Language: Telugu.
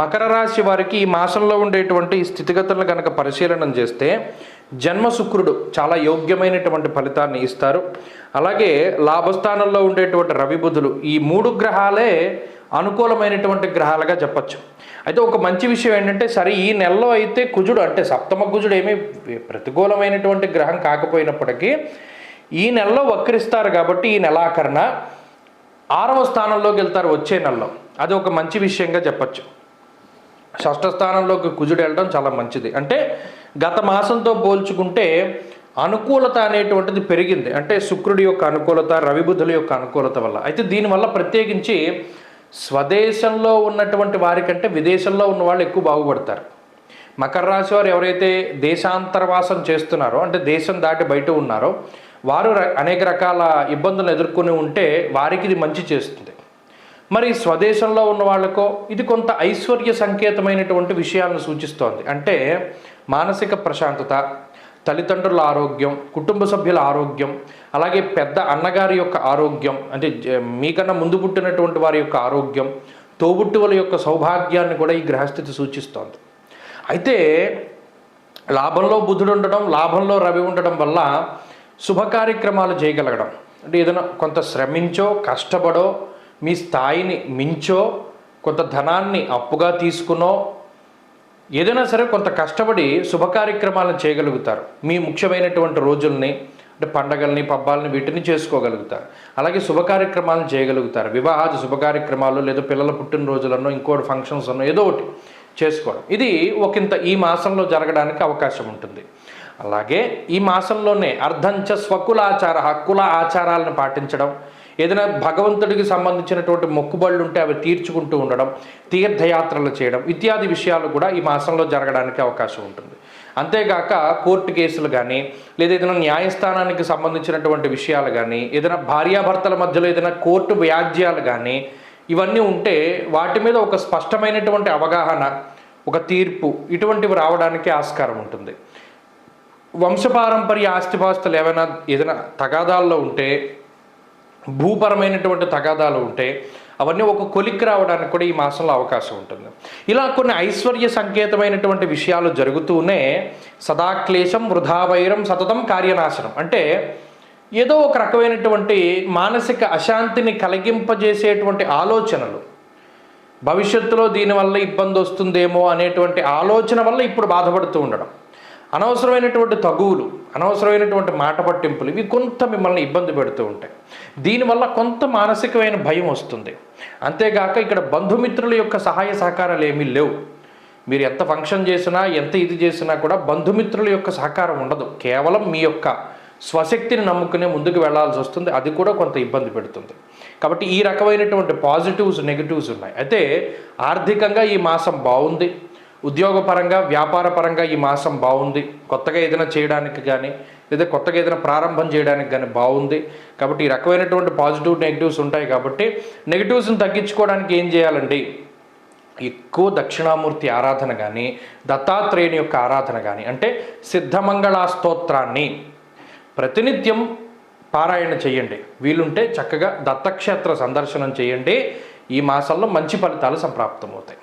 మకర రాశి వారికి ఈ మాసంలో ఉండేటువంటి స్థితిగతులను కనుక పరిశీలన చేస్తే జన్మ శుక్రుడు చాలా యోగ్యమైనటువంటి ఫలితాన్ని ఇస్తారు. అలాగే లాభస్థానంలో ఉండేటువంటి రవి బుధులు ఈ మూడు గ్రహాలే అనుకూలమైనటువంటి గ్రహాలుగా చెప్పచ్చు. అయితే ఒక మంచి విషయం ఏంటంటే సరే ఈ నెలలో అయితే కుజుడు అంటే సప్తమ కుజుడు ఏమీ ప్రతికూలమైనటువంటి గ్రహం కాకపోయినప్పటికీ ఈ నెలలో వక్రిస్తారు కాబట్టి ఈ నెలాఖరణ ఆరవ స్థానంలోకి వెళ్తారు వచ్చే నెలలో. అది ఒక మంచి విషయంగా చెప్పచ్చు. షష్ఠ స్థానంలోకి కుజుడు వెళ్ళడం చాలా మంచిది. అంటే గత మాసంతో పోల్చుకుంటే అనుకూలత అనేటువంటిది పెరిగింది. అంటే శుక్రుడి యొక్క అనుకూలత రవిబుధుల యొక్క అనుకూలత వల్ల. అయితే దీనివల్ల ప్రత్యేకించి స్వదేశంలో ఉన్నటువంటి వారికంటే విదేశంలో ఉన్న వాళ్ళు ఎక్కువ బాగుపడతారు. మకర రాశి వారు ఎవరైతే దేశాంతరవాసం చేస్తున్నారో అంటే దేశం దాటి బయట ఉన్నారో వారు అనేక రకాల ఇబ్బందులు ఎదుర్కొని ఉంటే వారికి ఇది మంచి చేస్తుంది. మరి స్వదేశంలో ఉన్న వాళ్ళకో ఇది కొంత ఐశ్వర్య సంకేతమైనటువంటి విషయాలను సూచిస్తోంది. అంటే మానసిక ప్రశాంతత తల్లిదండ్రుల ఆరోగ్యం కుటుంబ సభ్యుల ఆరోగ్యం అలాగే పెద్ద అన్నగారి యొక్క ఆరోగ్యం అంటే మీకన్నా ముందు పుట్టినటువంటి వారి యొక్క ఆరోగ్యం తోబుట్టువుల యొక్క సౌభాగ్యాన్ని కూడా ఈ గ్రహస్థితి సూచిస్తోంది. అయితే లాభంలో బుధుడు ఉండడం లాభంలో రవి ఉండడం వల్ల శుభ కార్యక్రమాలు చేయగలగడం. అంటే ఏదైనా కొంత శ్రమించో కష్టపడో మీ స్థాయిని మించో కొంత ధనాన్ని అప్పుగా తీసుకునో ఏదైనా సరే కొంత కష్టపడి శుభ కార్యక్రమాలను చేయగలుగుతారు. మీ ముఖ్యమైనటువంటి రోజుల్ని అంటే పండగల్ని పబ్బాలని వీటిని చేసుకోగలుగుతారు. అలాగే శుభకార్యక్రమాలను చేయగలుగుతారు. వివాహాది శుభకార్యక్రమాలు లేదా పిల్లల పుట్టినరోజులనో ఇంకోటి ఫంక్షన్స్ అన్నో ఏదో ఒకటి చేసుకోవడం. ఇది ఒకంత ఈ మాసంలో జరగడానికి అవకాశం ఉంటుంది. అలాగే ఈ మాసంలోనే అర్ధంచ స్వకులాచార హక్కుల ఆచారాలను పాటించడం ఏదైనా భగవంతుడికి సంబంధించినటువంటి మొక్కుబళ్ళు ఉంటే అవి తీర్చుకుంటూ ఉండడం తీర్థయాత్రలు చేయడం ఇత్యాది విషయాలు కూడా ఈ మాసంలో జరగడానికి అవకాశం ఉంటుంది. అంతేగాక కోర్టు కేసులు కానీ లేదా ఏదైనా న్యాయస్థానానికి సంబంధించినటువంటి విషయాలు కానీ ఏదైనా భార్యాభర్తల మధ్యలో ఏదైనా కోర్టు వ్యాజ్యాలు కానీ ఇవన్నీ ఉంటే వాటి మీద ఒక స్పష్టమైనటువంటి అవగాహన ఒక తీర్పు ఇటువంటివి రావడానికి ఆస్కారం ఉంటుంది. వంశపారంపర్య ఆస్తిపాస్తులు ఏమైనా ఏదైనా తగాదాల్లో ఉంటే భూపరమైనటువంటి తగాదాలు ఉంటే అవన్నీ ఒక కొలిక్కి రావడానికి కూడా ఈ మాసంలో అవకాశం ఉంటుంది. ఇలా కొన్ని ఐశ్వర్య సంకేతమైనటువంటి విషయాలు జరుగుతూనే సదాక్లేశం వృధావైరం సతతం కార్యనాశనం. అంటే ఏదో ఒక రకమైనటువంటి మానసిక అశాంతిని కలిగింపజేసేటువంటి ఆలోచనలు. భవిష్యత్తులో దీనివల్ల ఇబ్బంది వస్తుందేమో అనేటువంటి ఆలోచన వల్ల ఇప్పుడు బాధపడుతూ ఉండడం. అనవసరమైనటువంటి తగువులు అనవసరమైనటువంటి మాట పట్టింపులు ఇవి కొంత మిమ్మల్ని ఇబ్బంది పెడుతూ ఉంటాయి. దీనివల్ల కొంత మానసికమైన భయం వస్తుంది. అంతేగాక ఇక్కడ బంధుమిత్రుల యొక్క సహాయ సహకారాలు ఏమీ లేవు. మీరు ఎంత ఫంక్షన్ చేసినా ఎంత ఇది చేసినా కూడా బంధుమిత్రుల యొక్క సహకారం ఉండదు. కేవలం మీ యొక్క స్వశక్తిని నమ్ముకునే ముందుకు వెళ్ళాల్సి వస్తుంది. అది కూడా కొంత ఇబ్బంది పెడుతుంది. కాబట్టి ఈ రకమైనటువంటి పాజిటివ్స్ నెగిటివ్స్ ఉన్నాయి. అయితే ఆర్థికంగా ఈ మాసం బాగుంది. ఉద్యోగపరంగా వ్యాపారపరంగా ఈ మాసం బాగుంది. కొత్తగా ఏదైనా చేయడానికి కానీ లేదా కొత్తగా ఏదైనా ప్రారంభం చేయడానికి కానీ బాగుంది. కాబట్టి ఈ రకమైనటువంటి పాజిటివ్ నెగిటివ్స్ ఉంటాయి కాబట్టి నెగిటివ్స్ని తగ్గించుకోవడానికి ఏం చేయాలండి? ఎక్కువ దక్షిణామూర్తి ఆరాధన కానీ దత్తాత్రేయుని యొక్క ఆరాధన కానీ అంటే సిద్ధమంగళా స్తోత్రాన్ని ప్రతినిత్యం పారాయణ చేయండి. వీలుంటే చక్కగా దత్తక్షేత్ర సందర్శనం చేయండి. ఈ మాసంలో మంచి ఫలితాలు సంప్రాప్తమవుతాయి.